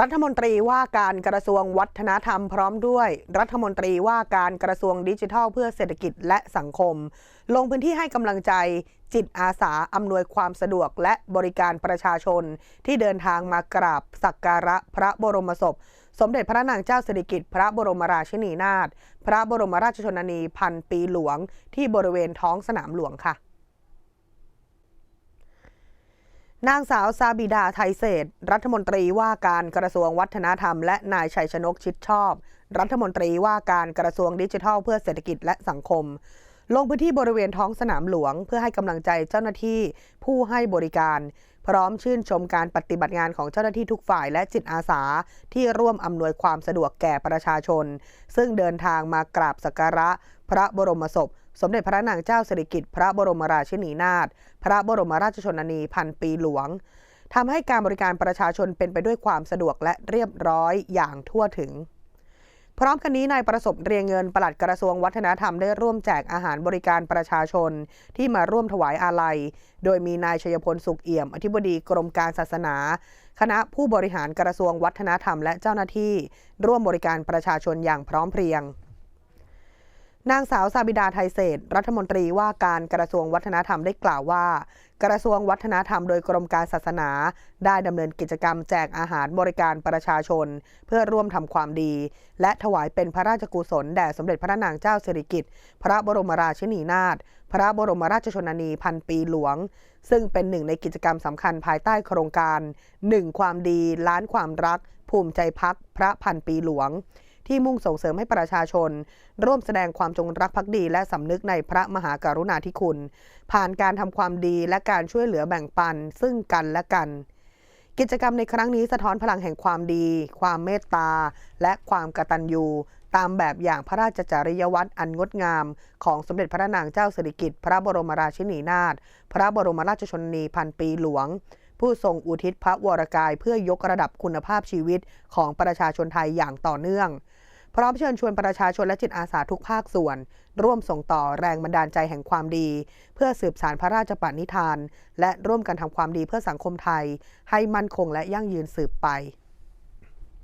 รัฐมนตรีว่าการกระทรวงวัฒนธรรมพร้อมด้วย รัฐมนตรีว่าการกระทรวงดิจิทัล เพื่อเศรษฐกิจและสังคม ลงพื้นที่ให้กำลังใจจิตอาสาอำนวยความสะดวกและบริการประชาชน ที่เดินทางมากราบสักการะพระบรมศพ สมเด็จพระนางเจ้าสิริกิติ์พระบรมราชินีนาถพระบรมราชชนนีพันปีหลวง ที่บริเวณท้องสนามหลวงค่ะ นางสาวซาบิดาไทยเศษ รัฐมนตรีว่าการกระทรวงวัฒนธรรม และนายชัยชนกชิดชอบ รัฐมนตรีว่าการกระทรวงดิจิทัล เพื่อเศรษฐกิจและสังคม ลงพื้นที่บริเวณท้องสนามหลวง เพื่อให้กำลังใจเจ้าหน้าที่ผู้ให้บริการ พร้อมชื่นชมการปฏิบัติงานของเจ้าหน้าที่ทุกฝ่ายและจิตอาสา ที่ร่วมอำนวยความสะดวกแก่ประชาชน ซึ่งเดินทางมากราบสักการะ พระบรมศพ สมเด็จพระนางเจ้าสิริกิติ์พระบรมราชินีนาถพระบรมราชชนนีพันปีหลวงทำให้การบริการประชาชนเป็นไปด้วยความสะดวกและเรียบร้อยอย่างทั่วถึง พร้อมกันนี้นายประสบเรียงเงินปลัดกระทรวงวัฒนธรรมได้ร่วมแจกอาหารบริการประชาชนที่มาร่วมถวายอาลัย โดยมีนายชยพลสุขเอี่ยม อธิบดีกรมการศาสนา คณะผู้บริหารกระทรวงวัฒนธรรมและเจ้าหน้าที่ ร่วมบริการประชาชนอย่างพร้อมเพรียง นางสาวซาบิดาไทยเศษ รัฐมนตรีว่าการกระทรวงวัฒนธรรมได้กล่าวว่า กระทรวงวัฒนธรรมโดยกรมการศาสนา ได้ดำเนินกิจกรรมแจกอาหารบริการประชาชน เพื่อร่วมทำความดี และถวายเป็นพระราชกุศลแด่สมเด็จพระนางเจ้าสิริกิติ์พระบรมราชินีนาถพระบรมราชชนนีพันปีหลวง ซึ่งเป็นหนึ่งในกิจกรรมสำคัญภายใต้โครงการหนึ่งความดีล้านความรัก ภูมิใจพักพระพันปีหลวง ที่มุ่งส่งเสริมให้ประชาชน ร่วมแสดงความจงรักภักดี และสำนึกในพระมหากรุณาธิคุณ ผ่านการทำความดีและการช่วยเหลือแบ่งปัน ซึ่งกันและกัน กิจกรรมในครั้งนี้สะท้อนพลังแห่งความดี ความเมตตา และความกตัญญูตามแบบอย่างพระราชจริยวัตรอันงดงาม ของสมเด็จพระนางเจ้าสิริกิติ์พระบรมราชินีนาถพระบรมราชชนนีพันปีหลวง ผู้ทรงอุทิศพระวรกายเพื่อยกระดับคุณภาพชีวิตของประชาชนไทยอย่างต่อเนื่อง พร้อมเชิญชวนประชาชนและจิตอาสาทุกภาคส่วน ร่วมส่งต่อแรงบันดาลใจแห่งความดี เพื่อสืบสารพระราชปณิธาน และร่วมกันทำความดีเพื่อสังคมไทย ให้มั่นคงและยั่งยืนสืบไป